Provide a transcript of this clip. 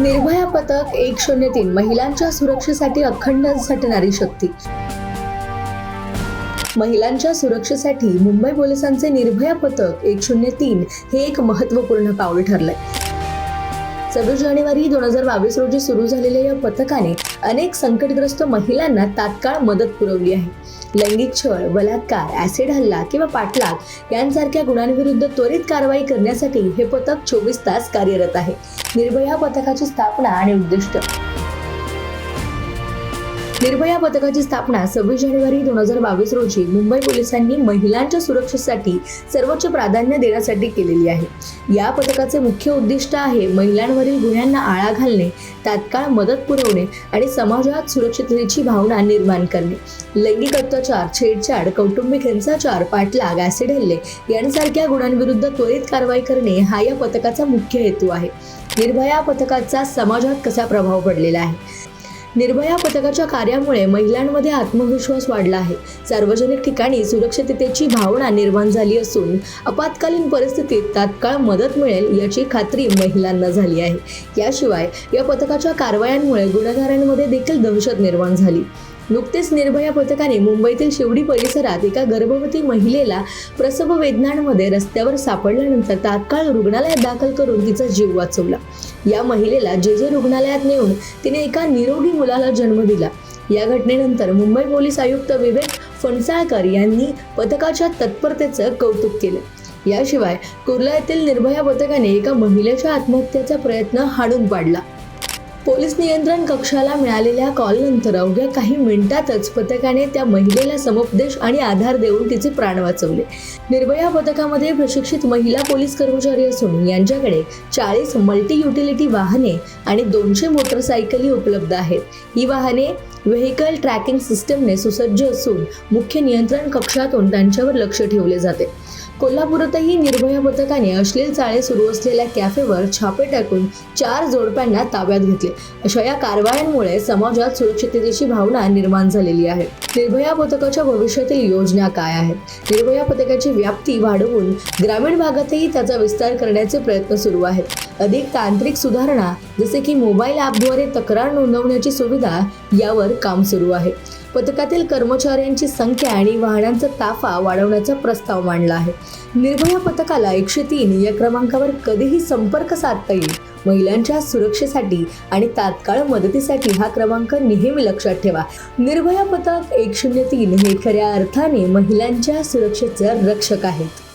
निर्भया पथक एक शून्य तीन महिलांच्या सुरक्षेसाठी अखंड झटणारी शक्ती. महिलांच्या सुरक्षेसाठी मुंबई पोलिसांचे निर्भया पथक एक शून्य तीन हे एक महत्त्वपूर्ण पाऊल ठरलंय. सव्वीस जानेवारी दोन हजार बावीस रोजी सुरू झालेल्या या पथकाने अनेक संकटग्रस्त महिलांना तात्काळ मदत पुरवली आहे. लैंगिक छळ बलात्कार ऍसिड हल्ला किंवा पाठलाग यांसारख्या गुणांविरुद्ध त्वरित कारवाई करण्यासाठी हे पथक चोवीस तास कार्यरत आहे. निर्भया पथकाची स्थापना आणि उद्दिष्ट निर्भया पथकाची स्थापना सव्वीस जानेवारी दोन हजार बावीस रोजी मुंबई पोलिसांनी महिलांच्या सुरक्षेसाठी सर्वोच्च प्राधान्य देण्यासाठी केलेली आहे. या पथकाचे मुख्य उद्दिष्ट आहे महिलांवरील गुन्ह्यांना आळा घालणे तात्काळ मदत पुरवणे आणि समाजात सुरक्षिततेची भावना निर्माण करणे. लैंगिक अत्याचार छेडछाड कौटुंबिक हिंसाचार पाठलाग ऍसिड हल्ले यांसारख्या गुणांविरुद्ध त्वरित कारवाई करणे हा या पथकाचा मुख्य हेतू आहे. निर्भया पथकाचा समाजात कसा प्रभाव पडलेला आहे? निर्भया पथकाच्या कार्यामुळे महिलांमध्ये आत्मविश्वास वाढला आहे. सार्वजनिक ठिकाणी सुरक्षिततेची भावना निर्माण झाली असून आपत्कालीन परिस्थितीत तात्काळ मदत मिळेल याची खात्री महिलांना झाली आहे. याशिवाय या पथकाच्या कारवायांमुळे गुन्हेगारांमध्ये देखील दहशत निर्माण झाली. नुकतेच निर्भया पथकाने मुंबईतील शिवडी परिसरात एका गर्भवती महिलेला प्रसव वेदनांमध्ये रस्त्यावर सापडल्यानंतर तात्काळ रुग्णालयात दाखल करून तिचा जीव वाचवला. या महिलेला जे जे रुग्णालयात नेऊन तिने एका निरोगी मुलाला जन्म दिला. या घटनेनंतर मुंबई पोलीस आयुक्त विवेक फणसाळकर यांनी पथकाच्या तत्परतेचं कौतुक केले. याशिवाय कुर्ला येथील निर्भया पथकाने एका महिलेच्या आत्महत्येचा प्रयत्न हाणून पाडला. पोलीस नियंत्रण कक्षाला मिळालेल्या कॉलनंतर अवघ्या काही मिनिटातच पथकाने त्या महिलेला समुपदेश आणि आधार देऊन तिचे प्राण वाचवले. निर्भया पथकामध्ये प्रशिक्षित महिला पोलीस कर्मचारी असून यांच्याकडे चाळीस मल्टी युटिलिटी वाहने आणि दोनशे मोटरसायकली उपलब्ध आहेत. ही वाहने व्हेकल ट्रॅकिंग सिस्टमने सुसज्ज असून मुख्य नियंत्रण कक्षातून त्यांच्यावर लक्ष ठेवले जाते. कोल्हापुरातही निर्भया पथकाने अश्लील चाळे सुरू असलेल्या कॅफेवर छापे टाकून चार जोडप्यांना ताब्यात घेतले. अशा या कारवायांमुळे समाजात सुरक्षिततेची भावना निर्माण झालेली आहे. निर्भया पथकाच्या भविष्यातील योजना काय आहेत? निर्भया पथकाची व्याप्ती वाढवून ग्रामीण भागातही त्याचा विस्तार करण्याचे प्रयत्न सुरू आहेत. अधिक तांत्रिक सुधारणा जसे की मोबाईल ॲपद्वारे तक्रार नोंदवण्याची सुविधा यावर काम सुरू आहे. पथकातील कर्मचाऱ्यांची संख्या आणि वाहनांचा ताफा वाढवण्याचा प्रस्ताव मांडला आहे. निर्भया पथकाला एकशे तीन या क्रमांकावर कधीही संपर्क साधता येईल. महिलांच्या सुरक्षेसाठी आणि तात्काळ मदतीसाठी हा क्रमांक नेहमी लक्षात ठेवा. निर्भया पथक एक शून्य तीन हे खऱ्या अर्थाने महिलांच्या सुरक्षेचे रक्षक आहेत